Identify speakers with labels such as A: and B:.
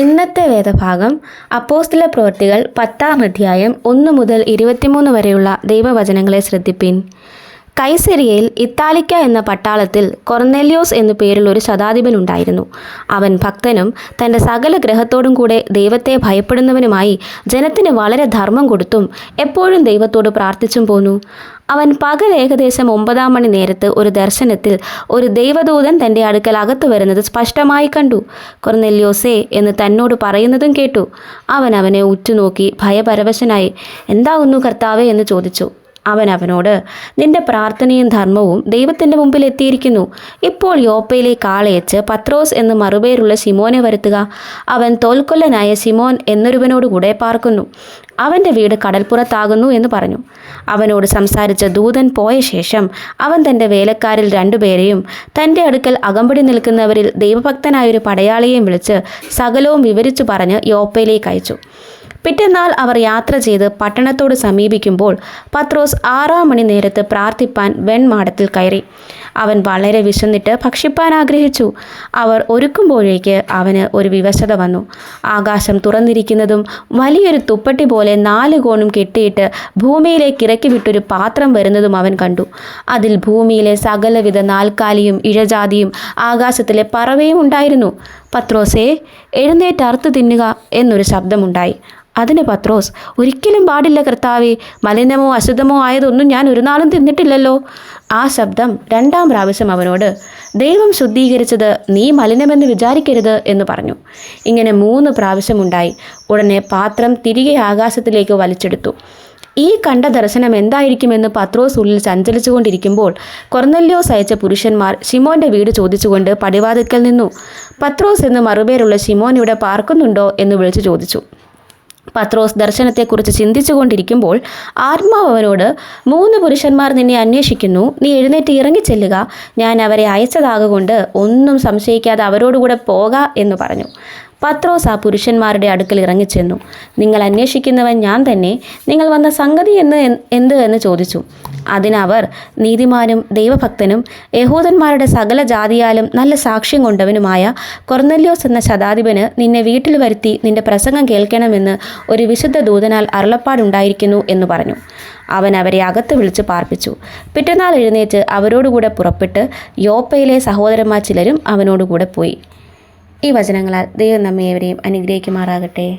A: ഇന്നത്തെ വേദഭാഗം അപ്പോസ്തല പ്രവൃത്തികൾ പത്താം അധ്യായം ഒന്ന് മുതൽ ഇരുപത്തിമൂന്ന് വരെയുള്ള ദൈവവചനങ്ങളെ ശ്രദ്ധിപ്പിൻ. കൈസരിയയിൽ ഇത്താലിക്ക എന്ന പട്ടാളത്തിൽ കൊർനെല്യോസ് എന്നു പേരുള്ള ഒരു ശതാധിപൻ ഉണ്ടായിരുന്നു. അവൻ ഭക്തനും തന്റെ സകല ഗ്രഹത്തോടും കൂടെ ദൈവത്തെ ഭയപ്പെടുന്നവനുമായി ജനത്തിന് വളരെ ധർമ്മം കൊടുത്തും എപ്പോഴും ദൈവത്തോട് പ്രാർത്ഥിച്ചും പോന്നു. അവൻ പകൽ ഏകദേശം ഒമ്പതാം മണി നേരത്ത് ഒരു ദർശനത്തിൽ ഒരു ദൈവദൂതൻ തന്റെ അടുക്കൽ അകത്തു വരുന്നത് സ്പഷ്ടമായി കണ്ടു. കൊർനെല്യോസേ എന്ന് തന്നോട് പറയുന്നതും കേട്ടു. അവൻ അവനെ ഉറ്റുനോക്കി ഭയപരവശനായി എന്താകുന്നു കർത്താവേ? എന്ന് ചോദിച്ചു. അവൻ അവനോട് നിന്റെ പ്രാർത്ഥനയും ധർമ്മവും ദൈവത്തിന്റെ മുമ്പിൽ എത്തിയിരിക്കുന്നു. ഇപ്പോൾ യോപ്പയിലേക്ക് ആളയച്ച് പത്രോസ് എന്ന് മറുപേരുള്ള ശിമോനെ വരുത്തുക. അവൻ തോൽക്കൊല്ലനായ ശിമോൻ എന്നൊരുവനോടുകൂടെ പാർക്കുന്നു. അവന്റെ വീട് കടൽപ്പുറത്താകുന്നു എന്ന് പറഞ്ഞു. അവനോട് സംസാരിച്ച ദൂതൻ പോയ ശേഷം അവൻ തന്റെ വേലക്കാരിൽ രണ്ടുപേരെയും തന്റെ അടുക്കൽ അകമ്പടി നിൽക്കുന്നവരിൽ ദൈവഭക്തനായൊരു പടയാളിയെയും വിളിച്ച് സകലവും വിവരിച്ചു പറഞ്ഞ് യോപ്പയിലേക്ക് അയച്ചു. പിറ്റന്നാൾ അവർ യാത്ര ചെയ്ത് പട്ടണത്തോട് സമീപിക്കുമ്പോൾ പത്രോസ് ആറാം മണി നേരത്ത് പ്രാർത്ഥിപ്പാൻ വെൺമാടത്തിൽ കയറി. അവൻ വളരെ വിശന്നിട്ട് ഭക്ഷിപ്പാൻ ആഗ്രഹിച്ചു. അവർ ഒരുക്കുമ്പോഴേക്ക് അവന് ഒരു വിവശത വന്നു. ആകാശം തുറന്നിരിക്കുന്നതും വലിയൊരു തുപ്പട്ടി പോലെ നാല് കോണും കെട്ടിയിട്ട് ഭൂമിയിലേക്ക് ഇറക്കി വിട്ടൊരു പാത്രം വരുന്നതും അവൻ കണ്ടു. അതിൽ ഭൂമിയിലെ സകലവിധ നാൽക്കാലിയും ഇഴജാതിയും ആകാശത്തിലെ പറവയും ഉണ്ടായിരുന്നു. പത്രോസേ എഴുന്നേറ്റ് അറുത്ത് തിന്നുക എന്നൊരു ശബ്ദമുണ്ടായി. അതിന് പത്രോസ് ഒരിക്കലും പാടില്ല കർത്താവേ മലിനമോ അശുദ്ധമോ ആയതൊന്നും ഞാൻ ഒരു നാളും തിന്നിട്ടില്ലല്ലോ. ആ ശബ്ദം രണ്ടാം പ്രാവശ്യം അവനോട് ദൈവം ശുദ്ധീകരിച്ചത് നീ മലിനമെന്ന് വിചാരിക്കരുത് എന്ന് പറഞ്ഞു. ഇങ്ങനെ മൂന്ന് പ്രാവശ്യമുണ്ടായി ഉടനെ പാത്രം തിരികെ ആകാശത്തിലേക്ക് വലിച്ചെടുത്തു. ഈ കണ്ട ദർശനം എന്തായിരിക്കുമെന്ന് പത്രോസ് ഉള്ളിൽ ചഞ്ചലിച്ചുകൊണ്ടിരിക്കുമ്പോൾ കൊർന്നല്യോസ് അയച്ച പുരുഷന്മാർ ഷിമോന്റെ വീട് ചോദിച്ചുകൊണ്ട് പടിവാതിക്കൽ നിന്നു. പത്രോസ് എന്ന് മറുപേരുള്ള ഷിമോൻ ഇവിടെ പാർക്കുന്നുണ്ടോ? എന്ന് വിളിച്ചു ചോദിച്ചു. പത്രോസ് ദർശനത്തെക്കുറിച്ച് ചിന്തിച്ചുകൊണ്ടിരിക്കുമ്പോൾ ആത്മാവ് അവനോട് മൂന്ന് പുരുഷന്മാർ നിന്നെ അന്വേഷിക്കുന്നു. നീ എഴുന്നേറ്റ് ഇറങ്ങിച്ചെല്ലുക ഞാൻ അവരെ അയച്ചതാകൊണ്ട് ഒന്നും സംശയിക്കാതെ അവരോടുകൂടെ പോക എന്ന് പറഞ്ഞു. പത്രോസ് ആ പുരുഷന്മാരുടെ അടുക്കൽ ഇറങ്ങിച്ചെന്നു. നിങ്ങൾ അന്വേഷിക്കുന്നവൻ ഞാൻ തന്നെ. നിങ്ങൾ വന്ന സംഗതി എന്ന് എന്ത്? എന്ന് ചോദിച്ചു. അതിനവർ നീതിമാനും ദൈവഭക്തനും യഹൂദന്മാരുടെ സകല ജാതിയാലും നല്ല സാക്ഷ്യം കൊണ്ടവനുമായ കൊർന്നല്യോസ് എന്ന ശതാധിപന് നിന്നെ വീട്ടിൽ വരുത്തി നിന്റെ പ്രസംഗം കേൾക്കണമെന്ന് ഒരു വിശുദ്ധ ദൂതനാൽ അരുളപ്പാടുണ്ടായിരിക്കുന്നു എന്ന് പറഞ്ഞു. അവൻ അവരെ അകത്ത് വിളിച്ച് പാർപ്പിച്ചു. പിറ്റന്നാൾ എഴുന്നേറ്റ് അവരോടുകൂടെ പുറപ്പെട്ട് യോപ്പയിലെ സഹോദരന്മാർ ചിലരും അവനോടുകൂടെ പോയി. ഈ വചനങ്ങളാൽ ദൈവം നമ്മെ ഏവരെയും അനുഗ്രഹിക്കുമാറാകട്ടെ.